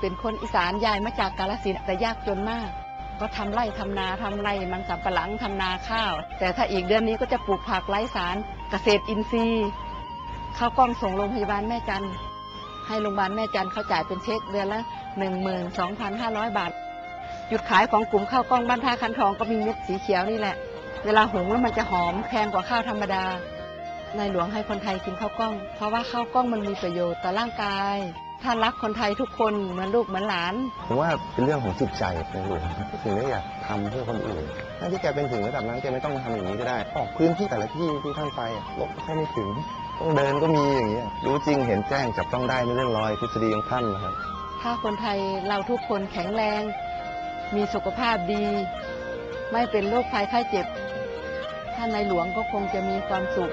เป็นคนอีสานยายมาจากกาลสินธุ์แต่ยากจนมาก ก็ทำไร่ทำนาทำไร่มันสำปะหลังทำนาข้าว แต่ถ้าอีกเดือนนี้ก็จะปลูกผักไร้สารเกษตรอินทรีย์เข้าวกล้องส่งโรงพยาบาลแม่จันทร์ให้โรงพยาบาลแม่จันทร์เขาจ่ายเป็นเช็คเดือนละ 12,500 บาท จุดขายของกลุ่มข้าวกล้องบ้านท่าคันทองก็มีเม็ดสีเขียวนี่แหละ เวลาหุงแล้วมันจะหอมแพงกว่าข้าวธรรมดา ในหลวงให้คนไทยกินข้าวกล้อง เพราะว่าข้าวกล้องมันมีประโยชน์ต่อร่างกาย ท่านรักคนไทยทุกคนเหมือนลูกเหมือนหลาน ผมว่าเป็นเรื่องของจิตใจในหลวงถึงได้อยากทำเพื่อคนอื่นถ้าที่แกเป็นถึงระดับนั้นแกไม่ต้องทำอย่างนี้ก็ได้ ออกพื้นที่แต่ละที่ที่ท่านไปอะรถแค่ไม่ถึง ต้องเดินก็มีอย่างเงี้ยรู้จริงเห็นแจ้งจับต้องได้ไม่เรื่องลอยทฤษฎีของท่านนะครับ ถ้าคนไทยเราทุกคนแข็งแรง มีสุขภาพดี ไม่เป็นโรคภัยไข้เจ็บ ท่านในหลวงก็คงจะมีความสุข